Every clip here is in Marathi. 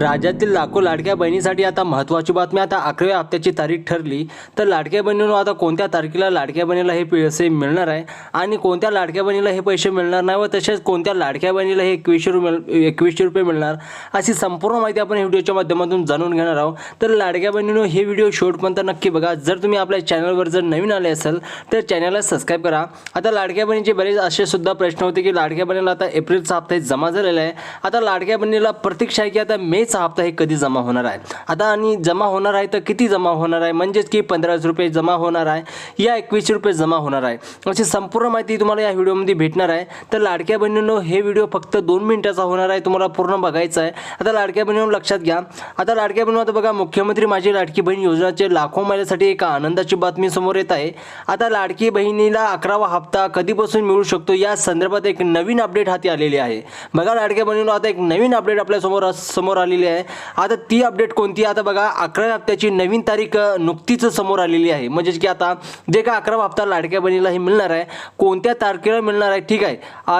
राज्यातील लाखो लाडक्या बहिणीसाठी आता महत्त्वाची बातमी. आता अकराव्या हप्त्याची तारीख ठरली तर लाडक्या बहिणीनं आता कोणत्या तारखेला लाडक्या बहिणीला हे पैसे मिळणार आहे? आणि कोणत्या लाडक्या बहिणीला हे पैसे मिळणार नाही व तसेच कोणत्या लाडक्या बहिणीला हे एकवीसशे रुपये एकवीसशे रुपये मिळणार? अशी संपूर्ण माहिती आपण व्हिडिओच्या माध्यमातून जाणून घेणार आहोत. तर लाडक्या बहिणीनं हे व्हिडिओ शेवटपर्यंत नक्की बघा. जर तुम्ही आपल्या चॅनलवर जर नवीन आले असेल तर चॅनलला सबस्क्राईब करा. आता लाडक्या बहिणीचे बरेच असे सुद्धा प्रश्न होते की लाडक्या बहिणीला आता एप्रिलचा हप्ता जमा झालेला आहे. आता लाडक्या बहिणीला प्रतीक्षा आहे की आता मेच हप्ता हे कधी जमा होणार आहे? आता आणि जमा होणार आहे तर किती जमा होणार आहे? म्हणजेच की पंधराशे रुपये जमा होणार आहे या एकवीसशे रुपये जमा होणार आहे. अशी संपूर्ण माहिती तुम्हाला या व्हिडिओमध्ये भेटणार आहे. तर लाडक्या बहिणींनो हे व्हिडिओ फक्त दोन मिनिटाचा होणार आहे तुम्हाला पूर्ण बघायचं आहे. आता लाडक्या बहिणींनो लक्षात घ्या. आता लाडक्या बहिणी आता बघा मुख्यमंत्री माझी लाडकी बहीण योजनाचे लाखो महिलांसाठी एक आनंदाची बातमी समोर येत आहे. आता लाडकी बहिणीला अकरावा हप्ता कधीपासून मिळू शकतो? या संदर्भात एक नवीन अपडेट हाती आलेली आहे. बघा लाडक्या बहिणीनं आता एक नवीन अपडेट आपल्यासमोर समोर आलेली आलेली आहे. आता ती अपडेट कोणती आता बघा अकराव्या हप्त्याची नवीन तारीख नुकतीच समोर आलेली आहे. म्हणजेच की आता जे का अकरावा हप्ता लाडक्या बहिणीला हे मिळणार आहे कोणत्या तारखेला मिळणार आहे ठीक आहे.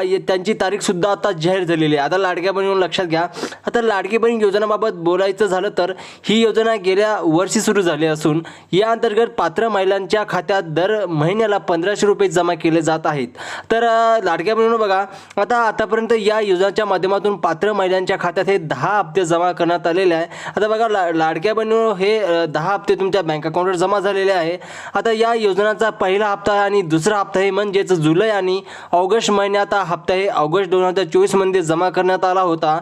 ये- त्यांची तारीखसुद्धा आता जाहीर झालेली आहे. आता लाडक्या बहिणीवर लक्षात घ्या. आता लाडकी बहीण योजनाबाबत बोलायचं झालं तर ही योजना गेल्या वर्षी सुरू झाली असून या अंतर्गत पात्र महिलांच्या खात्यात दर महिन्याला पंधराशे रुपये जमा केले जात आहेत. तर लाडक्या बहिणीनं बघा आता आतापर्यंत या योजनेच्या माध्यमातून पात्र महिलांच्या खात्यात हे दहा हप्ते जमा करण्यात आलेले आहे. आता बघा ला लाडक्या बहिणीनं हे दहा हप्ते तुमच्या बँक अकाउंटवर जमा झालेले आहे. आता या योजनेचा पहिला हप्ता आणि दुसरा हप्ता हे म्हणजेच जुलै आणि ऑगस्ट महिन्यात हप्ता हे ऑगस्ट दोन हजार चोवीसमध्ये जमा करण्यात आला होता.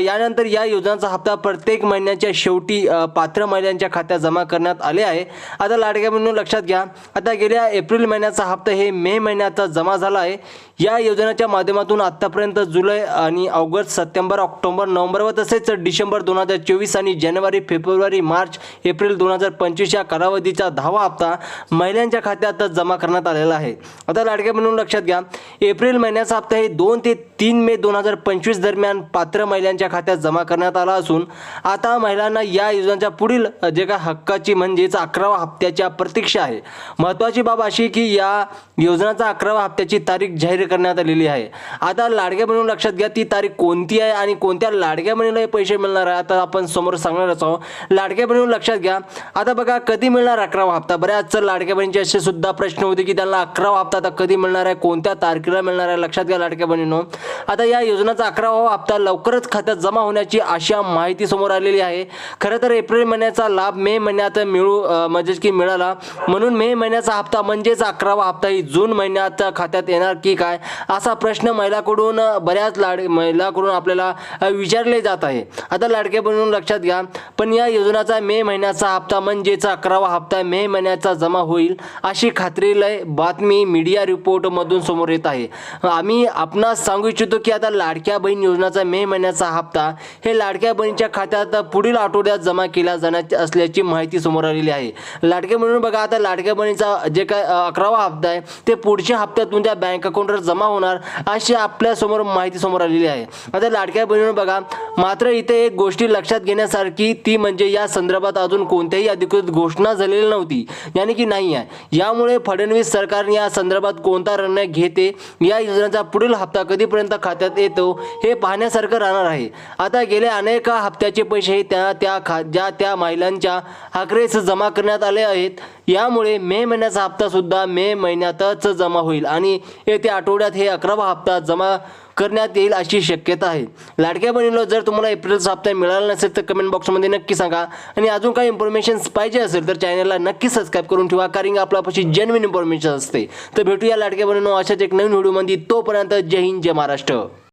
यानंतर या योजनाचा हप्ता प्रत्येक महिन्याच्या शेवटी पात्र महिलांच्या खात्यात जमा करण्यात आले आहे. आता लाडक्या बहिणीनं लक्षात घ्या. आता गेल्या एप्रिल महिन्याचा हप्ता हे मे महिन्याचा जमा झाला आहे. या योजनेच्या माध्यमातून आत्तापर्यंत जुलै आणि ऑगस्ट सप्टेंबर ऑक्टोबर नोव्हेंबर व तसेच डिसेंबर दोन हजार चोवीस आणि जानेवारी फेब्रुवारी मार्च एप्रिल दोन हजार पंचवीस या कालावधीचा दहावा हप्ता महिलांच्या खात्यातच जमा करण्यात आलेला आहे. आता लाडक्या म्हणून लक्षात घ्या एप्रिल महिन्याचा हप्ता हे दोन ते तीन मे दोन हजार पंचवीस दरम्यान पात्र महिलांच्या खात्यात जमा करण्यात आला असून आता महिलांना या योजनांच्या पुढील जे काय हक्काची म्हणजेच अकरावा हप्त्याच्या प्रतीक्षा आहे. महत्त्वाची बाब अशी की या योजनाचा अकरावा हप्त्याची तारीख जाहीर करण्यात आलेली आहे. आता लाडक्या म्हणून लक्षात घ्या ती तारीख कोणती आहे आणि कोणत्या लाडक्या बहिणीला पैसे विषय मिळणार आहे. आता आपण समोर सांगणारच आहोत. लाडक्या बहिणी लक्षात घ्या. आता बघा कधी मिळणार अकरावा हप्ता? बऱ्याच लाडक्या बहिणीचे असे सुद्धा प्रश्न होते की त्यांना अकरावा हप्ता आता कधी मिळणार आहे? कोणत्या तारखेला मिळणार आहे? लक्षात घ्या लाडक्या बहिणीनो. आता या योजनेचा अकरावा हप्ता लवकरच खात्यात जमा होण्याची अशा माहिती समोर आलेली आहे. खरं तर एप्रिल महिन्याचा लाभ मे महिन्यात मिळू म्हणजेच की मिळाला. म्हणून मे महिन्याचा हप्ता म्हणजेच अकरावा हप्ता ही जून महिन्यात खात्यात येणार की काय? असा प्रश्न महिलाकडून बऱ्याच लाड महिलाकडून आपल्याला विचारले जात आहे. आता लाडक्या बनवून लक्षात घ्या. पण या योजनेचा मे महिन्याचा हप्ता म्हणजेच अकरावा हप्ता मे महिन्याचा जमा होईल अशी खात्रीलय बातमी मीडिया रिपोर्टमधून समोर येत आहे. आम्ही आपणास सांगू इच्छितो की आता लाडक्या बहीण योजनाचा मे महिन्याचा हप्ता हे लाडक्या बहिणीच्या खात्यात पुढील आठवड्यात जमा केला जाण्याची असल्याची माहिती समोर आलेली आहे. लाडके म्हणून बघा आता लाडक्या बहिणीचा जे काय अकरावा हप्ता आहे ते पुढच्या हप्त्यात तुमच्या बँक अकाउंटवर जमा होणार अशी आपल्यासमोर माहिती समोर आलेली आहे. आता लाडक्या बहिणीवर बघा मात्र इथे एक गोष्टी लक्षात घेण्यासारखी ती म्हणजे या संदर्भात अजून कोणत्याही अधिकृत घोषणा झालेली नव्हती. यानी की नाही आहे. यामुळे फडणवीस सरकारने या संदर्भात कोणता निर्णय घेते या योजनेचा पुढील हप्ता कधीपर्यंत खात्यात येतो हे पाहण्यासारखं राहणार आहे. आता गेल्या अनेक हप्त्याचे पैसे त्या त्या खा ज्या त्या महिलांच्या आकडेच जमा करण्यात आले आहेत. यामुळे मे महिन्याचा हप्ता सुद्धा मे महिन्यातच जमा होईल. आणि येत्या आठवड्यात हे अकरावा हप्ता जमा करण्यात येईल अशी शक्यता आहे. लाडक्या बहिणीला जर तुम्हाला एप्रिलचा हप्ता मिळाला नसेल तर कमेंट बॉक्समध्ये नक्की सांगा. आणि अजून काही इन्फॉर्मेशन पाहिजे असेल तर चॅनलला नक्की सबस्क्राईब करून ठेवा कारण आपल्यापाशी जेन्युन इन्फॉर्मेशन असते. तर भेटूया लाडक्या बहिणीनो अशाच एक नवीन व्हिडिओमध्ये तोपर्यंत जय हिंद जय महाराष्ट्र.